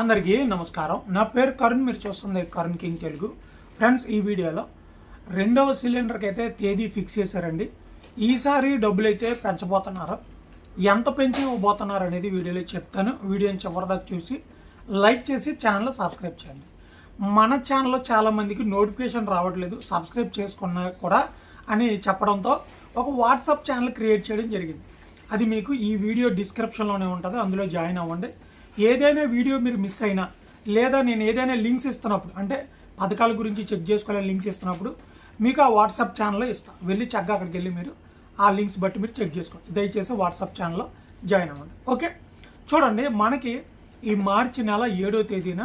అందరికీ నమస్కారం. నా పేరు కరుణ్ మీరు చూస్తుంది కరుణ్ కింగ్ తెలుగు. ఫ్రెండ్స్ ఈ వీడియోలో రెండవ సిలిండర్కి అయితే తేదీ ఫిక్స్ చేశారండి. ఈసారి డబ్బులు అయితే పెంచబోతున్నారు. ఎంత పెంచి ఇవ్వబోతున్నారు అనేది వీడియోలో చెప్తాను. వీడియోని చివరిదాకా చూసి లైక్ చేసి ఛానల్ సబ్స్క్రైబ్ చేయండి. మన ఛానల్లో చాలామందికి నోటిఫికేషన్ రావట్లేదు. సబ్స్క్రైబ్ చేసుకున్నా కూడా అని చెప్పడంతో ఒక వాట్సాప్ ఛానల్ క్రియేట్ చేయడం జరిగింది. అది మీకు ఈ వీడియో డిస్క్రిప్షన్లోనే ఉంటుంది. అందులో జాయిన్ అవ్వండి. ఏదైనా వీడియో మీరు మిస్ అయినా లేదా నేను ఏదైనా లింక్స్ ఇస్తున్నప్పుడు అంటే పథకాల గురించి చెక్ చేసుకోవాలని లింక్స్ ఇస్తున్నప్పుడు మీకు ఆ వాట్సాప్ ఛానల్లో ఇస్తాను వెళ్ళి చక్కగా అక్కడికి వెళ్ళి మీరు ఆ లింక్స్ బట్టి మీరు చెక్ చేసుకోవచ్చు. దయచేసి వాట్సాప్ ఛానల్లో జాయిన్ అవ్వండి. ఓకే? చూడండి మనకి ఈ మార్చి నెల ఏడో తేదీన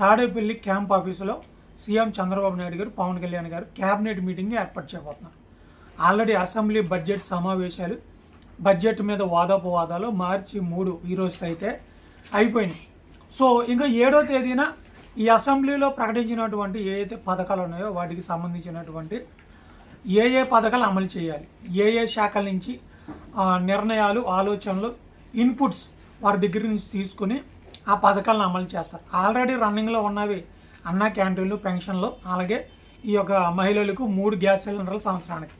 తాడేపల్లి క్యాంప్ ఆఫీసులో CM Chandrababu Naidu garu Pawan Kalyan garu cabinet meeting ఏర్పాటు చేయబోతున్నారు. ఆల్రెడీ అసెంబ్లీ బడ్జెట్ సమావేశాలు బడ్జెట్ మీద వాదోపవాదాలు మార్చి మూడు ఈ అయితే అయిపోయినాయి. సో ఇంకా ఏడో తేదీన ఈ అసెంబ్లీలో ప్రకటించినటువంటి ఏ అయితే పథకాలు ఉన్నాయో వాటికి సంబంధించినటువంటి ఏ ఏ పథకాలు అమలు చేయాలి ఏ ఏ శాఖల నుంచి నిర్ణయాలు ఆలోచనలు ఇన్పుట్స్ వారి దగ్గర నుంచి తీసుకుని ఆ పథకాలను అమలు చేస్తారు. ఆల్రెడీ రన్నింగ్లో ఉన్నవి అన్న క్యాంటీన్లు పెన్షన్లు అలాగే ఈ యొక్క మహిళలకు మూడు గ్యాస్ సిలిండర్లు సంవత్సరానికి.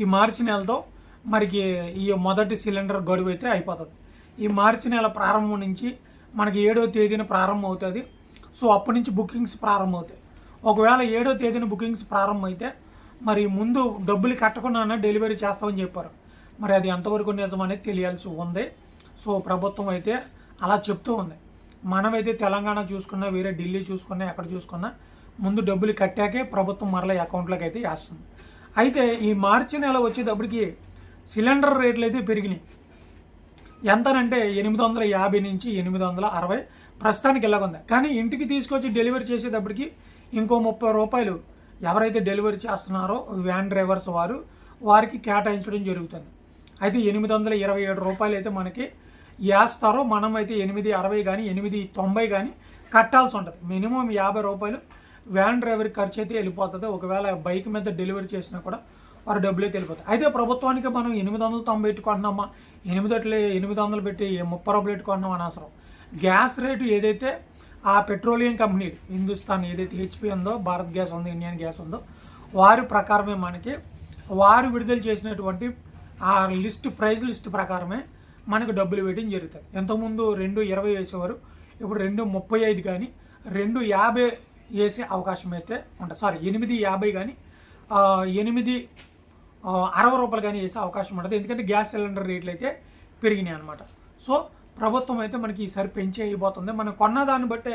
ఈ మార్చి నెలతో మరికి ఈ మొదటి సిలిండర్ గడువు అయితే అయిపోతుంది. ఈ మార్చి నెల ప్రారంభం నుంచి మనకి ఏడో తేదీన ప్రారంభం అవుతుంది. సో అప్పటి నుంచి బుకింగ్స్ ప్రారంభమవుతాయి. ఒకవేళ ఏడో తేదీన బుకింగ్స్ ప్రారంభమైతే మరి ముందు డబ్బులు కట్టకుండా డెలివరీ చేస్తామని చెప్పారు. మరి అది ఎంతవరకు నిజం అనేది తెలియాల్సి ఉంది. సో ప్రభుత్వం అయితే అలా చెప్తూ ఉంది. మనమైతే తెలంగాణ చూసుకున్నా వేరే ఢిల్లీ చూసుకున్నా ఎక్కడ చూసుకున్నా ముందు డబ్బులు కట్టాకే ప్రభుత్వం మరలా అకౌంట్లోకి అయితే వేస్తుంది. అయితే ఈ మార్చి నెల వచ్చేటప్పటికి సిలిండర్ రేట్లు అయితే పెరిగినాయి. ఎంతనంటే ఎనిమిది వందల యాభై నుంచి ఎనిమిది వందల అరవై ప్రస్తుతానికి ఇలాగుంది కానీ ఇంటికి తీసుకొచ్చి డెలివరీ చేసేటప్పటికి ఇంకో ముప్పై రూపాయలు ఎవరైతే డెలివరీ చేస్తున్నారో వ్యాన్ డ్రైవర్స్ వారు వారికి కేటాయించడం జరుగుతుంది. అయితే ఎనిమిది వందల ఇరవై ఏడు రూపాయలు అయితే మనకి వేస్తారో మనం అయితే ఎనిమిది అరవై కానీ ఎనిమిది తొంభై కానీ కట్టాల్సి ఉంటుంది. మినిమం యాభై రూపాయలు వ్యాన్ డ్రైవర్ ఖర్చు అయితే వెళ్ళిపోతుంది. ఒకవేళ బైక్ మీద డెలివరీ చేసినా కూడా వారు డబ్బులు అయితే అయితే ప్రభుత్వానికి మనం ఎనిమిది వందల తొంభై పెట్టుకుంటున్నామా ఎనిమిది అట్లే ఎనిమిది వందలు పెట్టి ముప్పై రూపాయలు పెట్టుకుంటున్నాం అనవసరం గ్యాస్ రేటు ఏదైతే ఆ పెట్రోలియం కంపెనీ హిందుస్థాన్ ఏదైతే హెచ్పి ఉందో భారత్ గ్యాస్ ఉందో ఇండియన్ గ్యాస్ ఉందో వారి ప్రకారమే మనకి వారు విడుదల చేసినటువంటి ఆ లిస్ట్ ప్రైస్ లిస్ట్ ప్రకారమే మనకు డబ్బులు వేయడం జరుగుతుంది. ఎంతకుముందు రెండు ఇరవై వేసేవారు ఇప్పుడు రెండు ముప్పై ఐదు కానీ రెండు యాభై వేసే అవకాశం అయితే ఉంటుంది. సారీ ఎనిమిది యాభై కానీ ఎనిమిది అరవై రూపాయలు కానీ వేసే అవకాశం ఉంటుంది. ఎందుకంటే గ్యాస్ సిలిండర్ రేట్లు అయితే పెరిగినాయి అనమాట సో ప్రభుత్వం అయితే మనకి ఈసారి పెంచే అయిపోతుంది మనం కొన్న దాన్ని బట్టే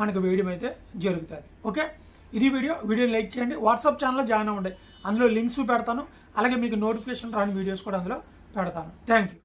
మనకు వేయడం అయితే జరుగుతుంది. ఓకే? ఇది వీడియో. వీడియోని లైక్ చేయండి. వాట్సాప్ ఛానల్లో జాయిన్ అవ్వండి. అందులో లింక్స్ పెడతాను అలాగే మీకు నోటిఫికేషన్ రాని వీడియోస్ కూడా అందులో పెడతాను. Thank you